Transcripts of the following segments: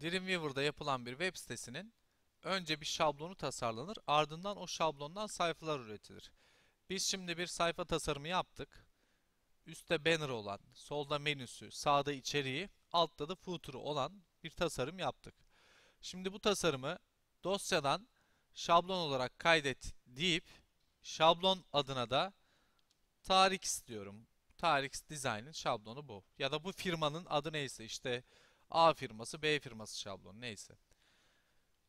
Dreamweaver'da yapılan bir web sitesinin önce bir şablonu tasarlanır, ardından o şablondan sayfalar üretilir. Biz şimdi bir sayfa tasarımı yaptık. Üstte banner olan, solda menüsü, sağda içeriği, altta da footer'ı olan bir tasarım yaptık. Şimdi bu tasarımı dosyadan şablon olarak kaydet deyip şablon adına da Tarix diyorum. Tarix Design'ın şablonu bu. Ya da bu firmanın adı neyse işte A firması, B firması şablonu neyse.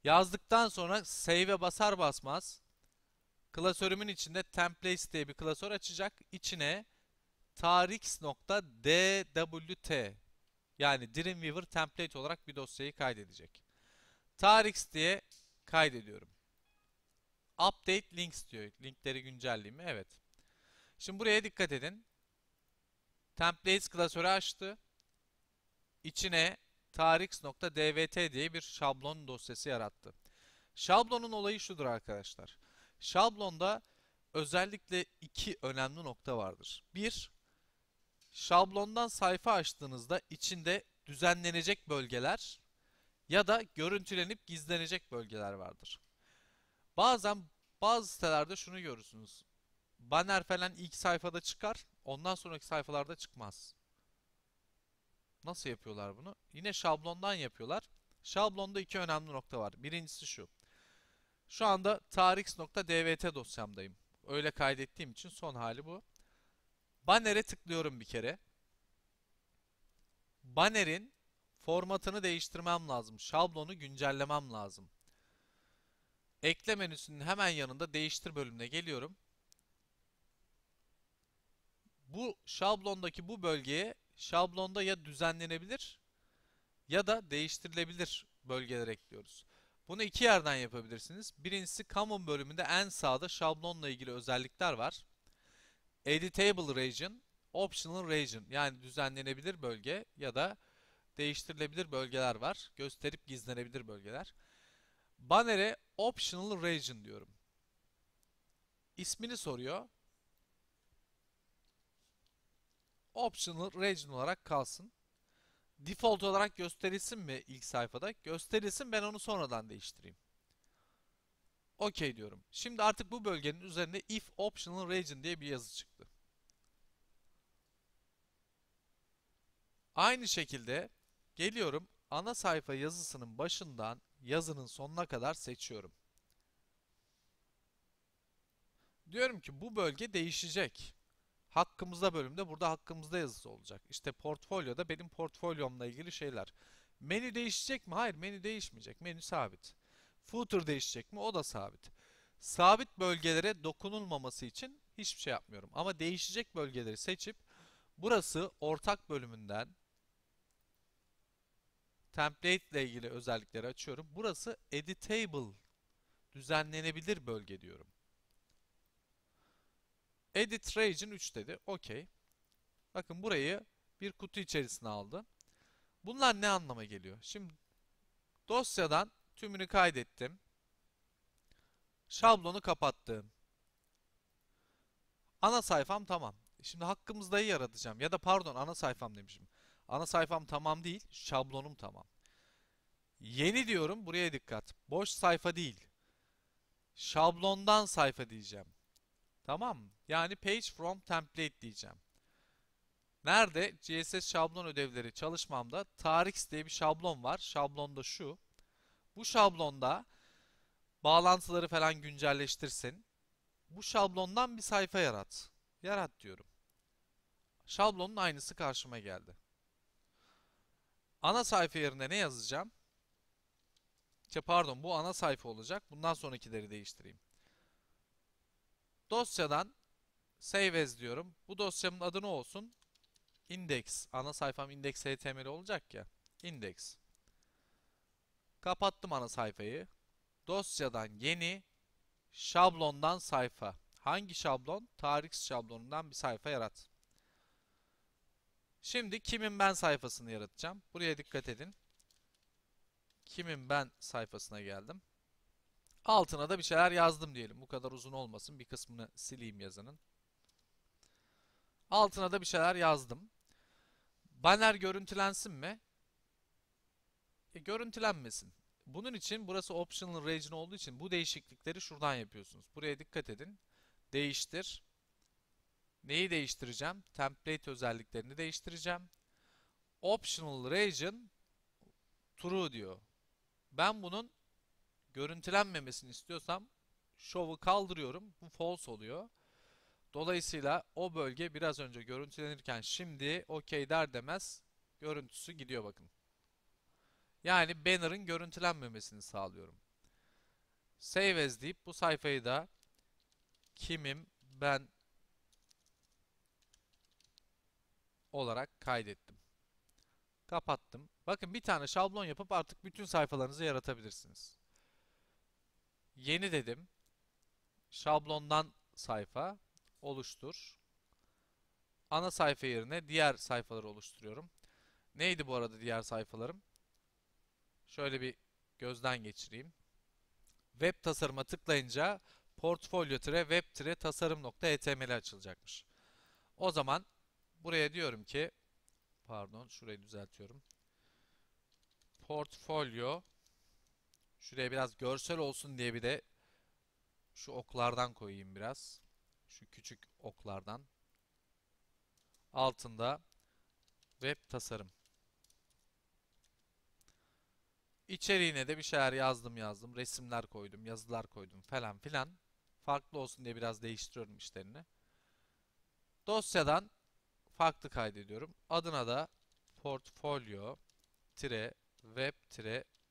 Yazdıktan sonra save'e basar basmaz klasörümün içinde templates diye bir klasör açacak. İçine tarix.dwt yani Dreamweaver template olarak bir dosyayı kaydedecek. Tarix diye kaydediyorum. Update links diyor. Linkleri güncelleyeyim mi? Evet. Şimdi buraya dikkat edin. Templates klasörü açtı. İçine tarix.dvt diye bir şablon dosyası yarattı. Şablonun olayı şudur arkadaşlar. Şablonda özellikle iki önemli nokta vardır. Bir, şablondan sayfa açtığınızda içinde düzenlenecek bölgeler ya da görüntülenip gizlenecek bölgeler vardır. Bazen bazı sitelerde şunu görürsünüz. Banner falan ilk sayfada çıkar, ondan sonraki sayfalarda çıkmaz. Nasıl yapıyorlar bunu? Yine şablondan yapıyorlar. Şablonda iki önemli nokta var. Birincisi şu. Şu anda tarix.dvt dosyamdayım. Öyle kaydettiğim için son hali bu. Banner'e tıklıyorum bir kere. Banner'in formatını değiştirmem lazım. Şablonu güncellemem lazım. Ekle menüsünün hemen yanında değiştir bölümüne geliyorum. Bu şablondaki bu bölgeye şablonda ya düzenlenebilir ya da değiştirilebilir bölgeler ekliyoruz. Bunu iki yerden yapabilirsiniz. Birincisi Common bölümünde en sağda şablonla ilgili özellikler var. Editable Region, Optional Region yani düzenlenebilir bölge ya da değiştirilebilir bölgeler var. Gösterip gizlenebilir bölgeler. Banner'e Optional Region diyorum. İsmini soruyor. Optional Region olarak kalsın. Default olarak gösterilsin mi ilk sayfada? Gösterilsin ben onu sonradan değiştireyim. OK diyorum. Şimdi artık bu bölgenin üzerinde if optional region diye bir yazı çıktı. Aynı şekilde geliyorum ana sayfa yazısının başından yazının sonuna kadar seçiyorum. Diyorum ki bu bölge değişecek. Hakkımızda bölümde burada hakkımızda yazısı olacak. İşte portfolyoda benim portfolyomla ilgili şeyler. Menü değişecek mi? Hayır menü değişmeyecek. Menü sabit. Footer değişecek mi? O da sabit. Sabit bölgelere dokunulmaması için hiçbir şey yapmıyorum. Ama değişecek bölgeleri seçip burası ortak bölümünden template ile ilgili özellikleri açıyorum. Burası editable düzenlenebilir bölge diyorum. Edit region 3 dedi. Okey. Bakın burayı bir kutu içerisine aldı. Bunlar ne anlama geliyor? Şimdi dosyadan tümünü kaydettim. Şablonu kapattım. Ana sayfam tamam. Şimdi hakkımızdayı yaratacağım. Ya da pardon ana sayfam demişim. Ana sayfam tamam değil. Şablonum tamam. Yeni diyorum. Buraya dikkat. Boş sayfa değil. Şablondan sayfa diyeceğim. Tamam? Yani page from template diyeceğim. Nerede? CSS şablon ödevleri çalışmamda tarix diye bir şablon var. Şablonda şu. Bu şablonda bağlantıları falan güncelleştirsin. Bu şablondan bir sayfa yarat. Yarat diyorum. Şablonun aynısı karşıma geldi. Ana sayfa yerine ne yazacağım? İşte pardon bu ana sayfa olacak. Bundan sonrakileri değiştireyim. Dosyadan save as diyorum. Bu dosyamın adı ne olsun? Index. Ana sayfam index.html olacak ya. Index. Kapattım ana sayfayı. Dosyadan yeni şablondan sayfa. Hangi şablon? Tarih şablonundan bir sayfa yarat. Şimdi kimin ben sayfasını yaratacağım. Buraya dikkat edin. Kimin ben sayfasına geldim. Altına da bir şeyler yazdım diyelim. Bu kadar uzun olmasın. Bir kısmını sileyim yazının. Altına da bir şeyler yazdım. Banner görüntülensin mi? E, görüntülenmesin. Bunun için burası optional region olduğu için bu değişiklikleri şuradan yapıyorsunuz. Buraya dikkat edin. Değiştir. Neyi değiştireceğim? Template özelliklerini değiştireceğim. Optional region true diyor. Ben bunun görüntülenmemesini istiyorsam show'u kaldırıyorum. Bu false oluyor. Dolayısıyla o bölge biraz önce görüntülenirken şimdi OK der demez görüntüsü gidiyor bakın. Yani banner'ın görüntülenmemesini sağlıyorum. Save as deyip bu sayfayı da kimim ben olarak kaydettim. Kapattım. Bakın bir tane şablon yapıp artık bütün sayfalarınızı yaratabilirsiniz. Yeni dedim. Şablondan sayfa oluştur. Ana sayfa yerine diğer sayfaları oluşturuyorum. Neydi bu arada diğer sayfalarım? Şöyle bir gözden geçireyim. Web tasarıma tıklayınca portfolyo-web-tasarım.html açılacakmış. O zaman buraya diyorum ki pardon şurayı düzeltiyorum. Portfolyo şuraya biraz görsel olsun diye bir de şu oklardan koyayım biraz. Şu küçük oklardan. Altında web tasarım. İçeriğine de bir şeyler yazdım yazdım. Resimler koydum, yazılar koydum falan filan. Farklı olsun diye biraz değiştiriyorum işlerini. Dosyadan farklı kaydediyorum. Adına da portfolyo web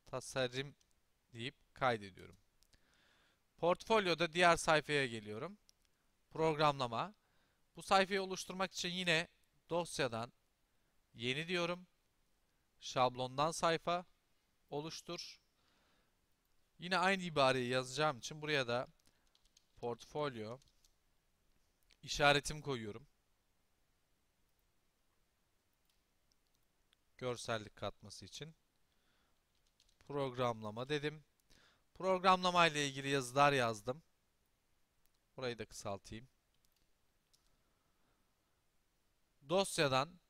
tasarım deyip kaydediyorum. Portfolyoda diğer sayfaya geliyorum. Programlama. Bu sayfayı oluşturmak için yine dosyadan yeni diyorum. Şablondan sayfa oluştur. Yine aynı ibareyi yazacağım için buraya da portfolyo işaretim koyuyorum. Görsellik katması için. Programlama dedim. Programlama ile ilgili yazılar yazdım. Burayı da kısaltayım. Dosyadan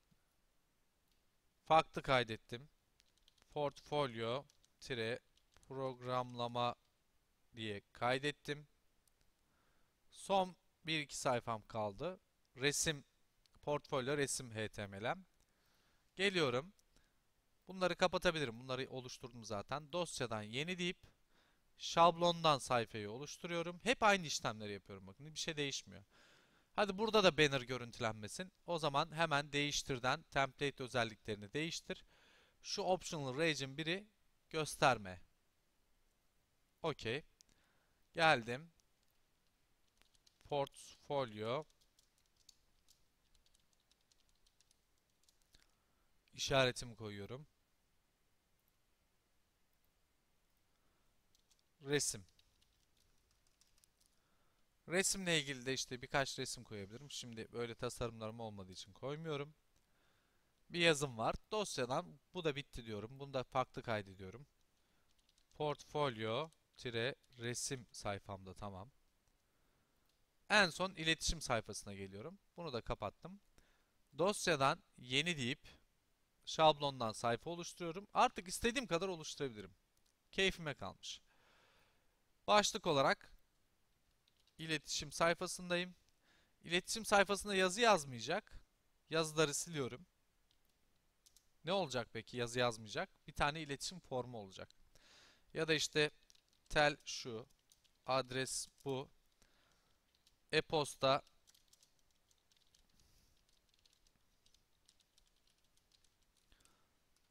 farklı kaydettim. Portfolyo tire programlama diye kaydettim. Son 1-2 sayfam kaldı. Resim portfolyo resim HTML'm. Geliyorum. Bunları kapatabilirim. Bunları oluşturdum zaten. Dosyadan yeni deyip şablondan sayfayı oluşturuyorum. Hep aynı işlemleri yapıyorum. Bakın bir şey değişmiyor. Hadi burada da banner görüntülenmesin. O zaman hemen değiştirden template özelliklerini değiştir. Şu optional region 1'i gösterme. Okey. Geldim. Portfolio işaretimi koyuyorum. Resim. Resimle ilgili de işte birkaç resim koyabilirim. Şimdi böyle tasarımlarım olmadığı için koymuyorum. Bir yazım var. Dosyadan bu da bitti diyorum. Bunu da farklı kaydediyorum. Portfolyo resim sayfamda tamam. En son iletişim sayfasına geliyorum. Bunu da kapattım. Dosyadan yeni deyip şablondan sayfa oluşturuyorum. Artık istediğim kadar oluşturabilirim. Keyfime kalmış. Başlık olarak iletişim sayfasındayım. İletişim sayfasında yazı yazmayacak. Yazıları siliyorum. Ne olacak peki yazı yazmayacak? Bir tane iletişim formu olacak. Ya da işte tel şu, adres bu, e-posta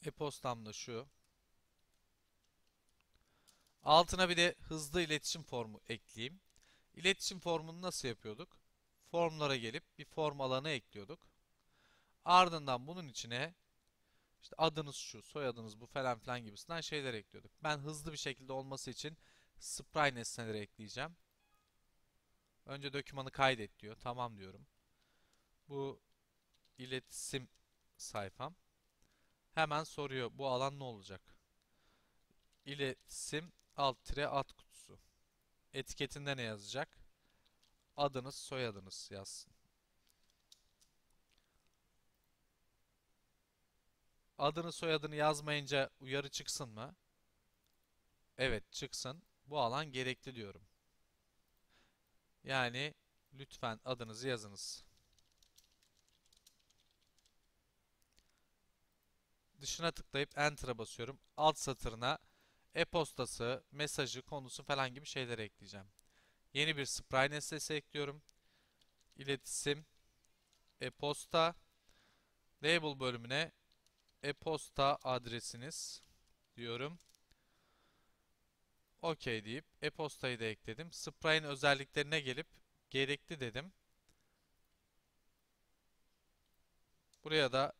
e-postam da şu. Altına bir de hızlı iletişim formu ekleyeyim. İletişim formunu nasıl yapıyorduk? Formlara gelip bir form alanı ekliyorduk. Ardından bunun içine işte adınız şu, soyadınız bu falan filan gibisinden şeyler ekliyorduk. Ben hızlı bir şekilde olması için spray nesneleri ekleyeceğim. Önce dokümanı kaydet diyor. Tamam diyorum. Bu iletişim sayfam. Hemen soruyor bu alan ne olacak? İletişim alt tire ad kutusu. Etiketinde ne yazacak? Adınız, soyadınız yazsın. adını soyadını yazmayınca uyarı çıksın mı? Evet çıksın. Bu alan gerekli diyorum. Yani lütfen adınızı yazınız. Dışına tıklayıp Enter'a basıyorum. Alt satırına e-postası, mesajı, konusu falan gibi şeyler ekleyeceğim. Yeni bir spray nesnesi ekliyorum. İletişim, e-posta, label bölümüne e-posta adresiniz diyorum. OK deyip e-postayı da ekledim. Spray'ın özelliklerine gelip gerekli dedim. Buraya da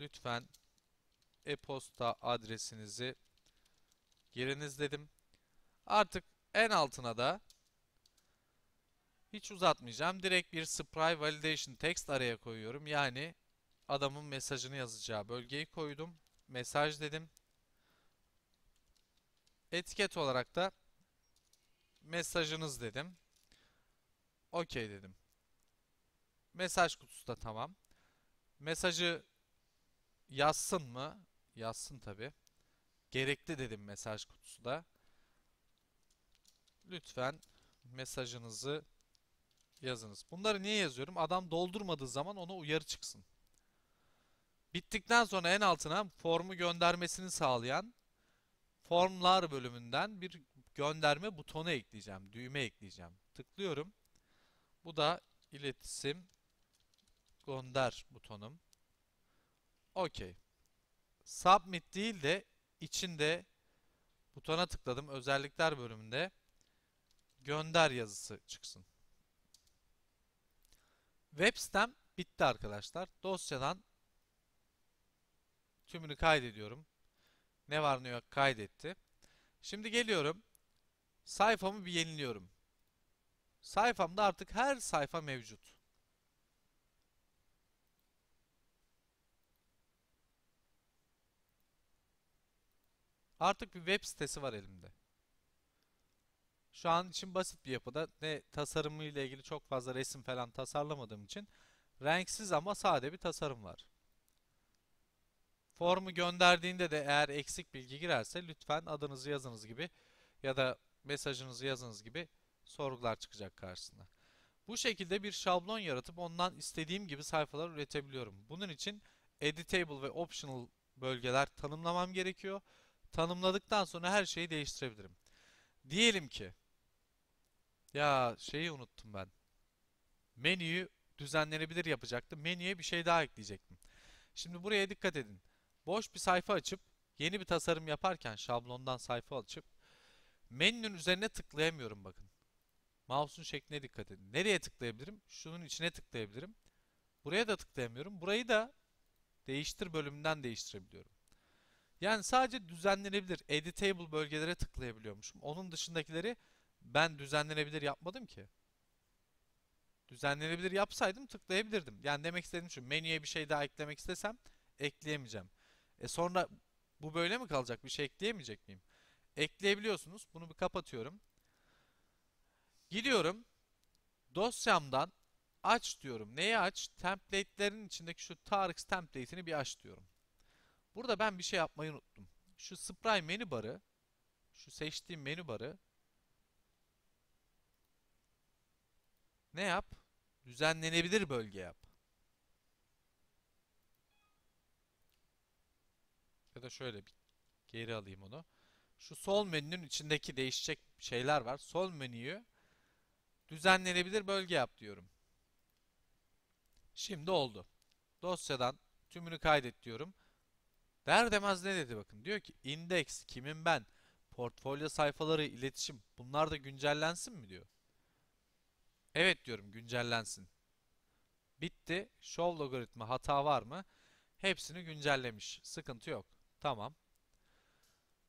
lütfen e-posta adresinizi giriniz dedim. Artık en altına da hiç uzatmayacağım. Direkt bir spray validation text araya koyuyorum. Yani adamın mesajını yazacağı bölgeyi koydum. Mesaj dedim. Etiket olarak da mesajınız dedim. OK dedim. Mesaj kutusu da tamam. Mesajı yazsın mı? Yazsın tabi. Gerekli dedim mesaj kutusu da. Lütfen mesajınızı yazınız. Bunları niye yazıyorum? Adam doldurmadığı zaman ona uyarı çıksın. Bittikten sonra en altına formu göndermesini sağlayan formlar bölümünden bir gönderme butonu ekleyeceğim. Düğme ekleyeceğim. Tıklıyorum. Bu da iletişim gönder butonum. OK. Submit değil de içinde butona tıkladım. Özellikler bölümünde gönder yazısı çıksın. Web sitem bitti arkadaşlar. Dosyadan tümünü kaydediyorum. Ne var ne yok kaydetti. Şimdi geliyorum. Sayfamı bir yeniliyorum. Sayfamda artık her sayfa mevcut. Artık bir web sitesi var elimde. Şu an için basit bir yapıda ne tasarımı ile ilgili çok fazla resim falan tasarlamadığım için renksiz ama sade bir tasarım var. Formu gönderdiğinde de eğer eksik bilgi girerse lütfen adınızı yazınız gibi ya da mesajınızı yazınız gibi sorgular çıkacak karşısına. Bu şekilde bir şablon yaratıp ondan istediğim gibi sayfalar üretebiliyorum. Bunun için editable ve optional bölgeler tanımlamam gerekiyor. Tanımladıktan sonra her şeyi değiştirebilirim. Diyelim ki ya şeyi unuttum ben. Menüyü düzenlenebilir yapacaktım. Menüye bir şey daha ekleyecektim. Şimdi buraya dikkat edin. Boş bir sayfa açıp yeni bir tasarım yaparken şablondan sayfa açıp menünün üzerine tıklayamıyorum bakın. Mouse'un şekline dikkat edin. Nereye tıklayabilirim? Şunun içine tıklayabilirim. Buraya da tıklayamıyorum. Burayı da değiştir bölümünden değiştirebiliyorum. Yani sadece düzenlenebilir, editable bölgelere tıklayabiliyormuşum. Onun dışındakileri ben düzenlenebilir yapmadım ki. Düzenlenebilir yapsaydım tıklayabilirdim. Yani demek istediğim şu menüye bir şey daha eklemek istesem ekleyemeyeceğim. E sonra bu böyle mi kalacak? Bir şey ekleyemeyecek miyim? Ekleyebiliyorsunuz. Bunu bir kapatıyorum. Gidiyorum. Dosyamdan aç diyorum. Neyi aç? Template'lerin içindeki şu Tarix template'ini bir aç diyorum. Burada ben bir şey yapmayı unuttum. Şu spray menü barı, şu seçtiğim menü barı ne yap? Düzenlenebilir bölge yap. Ya da şöyle bir geri alayım onu. Şu sol menünün içindeki değişecek şeyler var. Sol menüyü düzenlenebilir bölge yap diyorum. Şimdi oldu. Dosyadan tümünü kaydet diyorum. Der demez ne dedi bakın. Diyor ki index, kimin ben, portfolyo sayfaları, iletişim bunlar da güncellensin mi diyor. Evet diyorum güncellensin. Bitti. Show logaritma hata var mı? Hepsini güncellemiş. Sıkıntı yok. Tamam.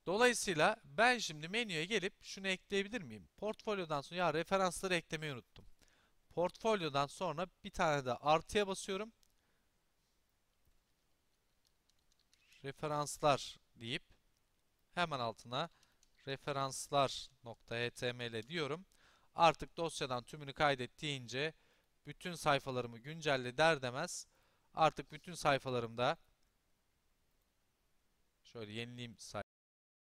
Dolayısıyla ben şimdi menüye gelip şunu ekleyebilir miyim? Portfolyodan sonra ya referansları eklemeyi unuttum. Portfolyodan sonra bir tane de artıya basıyorum. Referanslar deyip hemen altına referanslar.html diyorum. Artık dosyadan tümünü kaydet deyince bütün sayfalarımı güncelle der demez artık bütün sayfalarımda Şöyle yenileyim sayfayı.